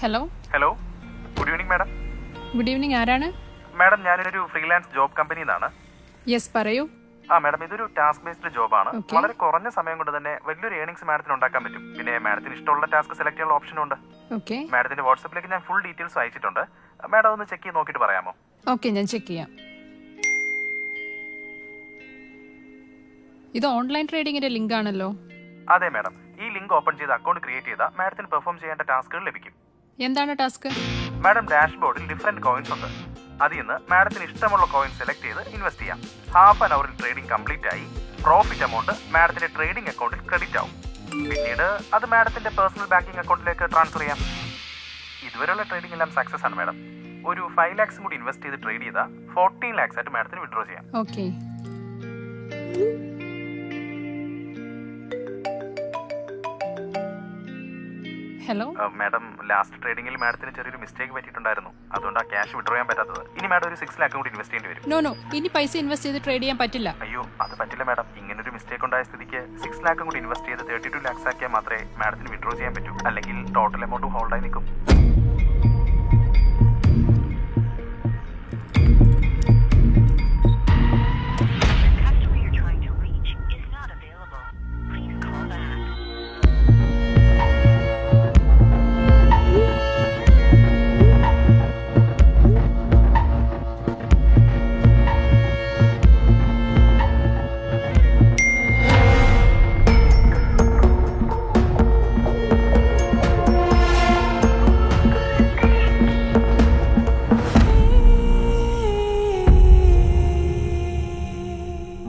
Hello hello good evening madam good evening ആരാണ്? Madam ഞാനൊരു freelance job കമ്പനിയിൽ നിന്നാണ് യെസ് പറയൂ. ആ മാഡം ഇതൊരു ടാസ്ക് ബേസ്ഡ് ജോബ് ആണ് വളരെ കുറഞ്ഞ സമയം കൊണ്ട് തന്നെ വലിയൊരു ഏണിങ്സ് മാഡത്തിന് ഉണ്ടാക്കാൻ പറ്റും. പിന്നെ മാഡത്തിന് ഇഷ്ടമുള്ള ടാസ്ക് സെലക്ട് ചെയ്യാനുള്ള ഓപ്ഷനും ഉണ്ട്. ഓക്കെ മാഡത്തിന്റെ വാട്സപ്പിലേക്ക് ഞാൻ ഫുൾ ഡീറ്റെയിൽസ് അയച്ചിട്ടുണ്ട്. മാഡം ഒന്ന് ചെക്ക് ചെയ്ത് നോക്കിയിട്ട് പറയാമോ? ഓക്കെ ഞാൻ ചെക്ക് ചെയ്യാം. ഇത് ഓൺലൈൻ ട്രേഡിംഗിന്റെ ലിങ്ക് ആണല്ലോ അതെ മാഡം ഈ ലിങ്ക് ഓപ്പൺ ചെയ്ത് അക്കൗണ്ട് ക്രിയേറ്റ് ചെയ്താൽ മാഡത്തിന് പെർഫോം ചെയ്യേണ്ട ടാസ്കുകൾ ലഭിക്കും. എന്താണ് ടാസ്ക്? മാഡം ഡാഷ്ബോർഡിൽ ഡിഫറെന്റ് കോയിൻസ് ഉണ്ട്. അതിൽ നിന്ന് മാഡത്തിന് ഇഷ്ടമുള്ള കോയിൻ സെലക്ട് ചെയ്ത് ഇൻവെസ്റ്റ് ചെയ്യാം. ഹാഫ് ആൻ അവറിൽ ട്രേഡിംഗ് കംപ്ലീറ്റ് ആയി പ്രോഫിറ്റ് എമൗണ്ട് മാഡത്തിന്റെ ട്രേഡിംഗ് അക്കൗണ്ടിൽ ക്രെഡിറ്റ് ആവും. പിന്നീട് അത് മാഡത്തിന്റെ പേഴ്സണൽ ബാങ്കിംഗ് അക്കൗണ്ടിലേക്ക് ട്രാൻസ്ഫർ ചെയ്യാം. ഇതുവരെയുള്ള ട്രേഡിംഗ് എല്ലാം സക്സസ് ആണ് മാഡം. ഒരു ഫൈവ് ലാക്സ് കൂടി ഇൻവെസ്റ്റ് ചെയ്ത് ട്രേഡ് ചെയ്താൽ ഫോർട്ടീൻ ലാക്സ് ആയിട്ട് മാഡത്തിന് വിഡ്രോ ചെയ്യാം. ഓക്കെ ഹലോ മാഡം ലാസ്റ്റ് ട്രേഡിംഗിൽ മാഡത്തിന് ചെറിയൊരു മിസ്റ്റേക്ക് പറ്റിയിട്ടുണ്ടായിരുന്നു. അതുകൊണ്ട് ആ ക്യാഷ് വിഡ്രോ ചെയ്യാൻ പറ്റാത്തത്. ഇനി മാഡം ഒരു സിക്സ് ലാക്കും കൂടി ഇൻവെസ്റ്റ് ചെയ്യേണ്ടി വരും. നോ നോ ഇനി പൈസ ഇൻവെസ്റ്റ് ചെയ്ത് ട്രേഡ് ചെയ്യാൻ പറ്റില്ല. അയ്യോ അത് പറ്റില്ല മാഡം ഇങ്ങനൊരു മിസ്റ്റേക്ക് ഉണ്ടായ സ്ഥിതിക്ക് സിക്സ് ലാക്കും കൂടി ഇൻവെസ്റ്റ് ചെയ്ത് തേർട്ടി ടു ലാക്സ് ആക്കിയാൽ മാത്രമേ മാഡത്തിന് വിഡ്രോ ചെയ്യാൻ പറ്റൂ. അല്ലെങ്കിൽ ടോട്ടൽ എമൗണ്ട് ഹോൾഡായി നിൽക്കും.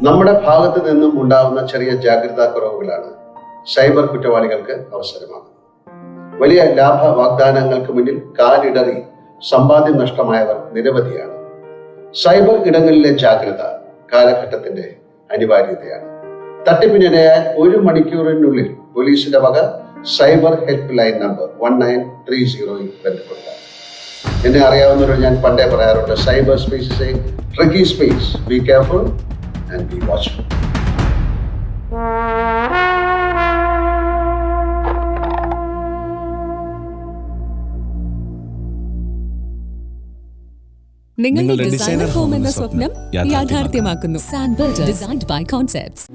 നമ്മുടെ ഭാഗത്ത് നിന്നും ഉണ്ടാകുന്ന ചെറിയ ജാഗ്രതാ കുറവുകളാണ് സൈബർ കുറ്റവാളികൾക്ക് അവസരമാണ് വലിയ ലാഭ വാഗ്ദാനങ്ങൾക്ക് മുന്നിൽ കാലിടറി സമ്പാദ്യം നഷ്ടമായവർ നിരവധിയാണ്. സൈബർ ഇടങ്ങളിലെ ജാഗ്രത കാലഘട്ടത്തിന്റെ അനിവാര്യതയാണ്. തട്ടിപ്പിനിരയാൽ ഒരു മണിക്കൂറിനുള്ളിൽ പോലീസിന്റെ വക cyber helpline number one nine three സീറോയിൽ ബന്ധപ്പെടുക എന്നെ അറിയാവുന്നവരോട് ഞാൻ പണ്ടേ പറയാറുണ്ട് cyber space tricky space. Be careful and be watchful. നിങ്ങളുടെ ഡിസൈനർ ഹോം എന്ന സ്വപ്നം യാഥാർത്ഥ്യമാക്കുന്നു. സാൻബർട്ട് ഡിസൈൻഡ് ബൈ കോൺസെപ്റ്റ്സ്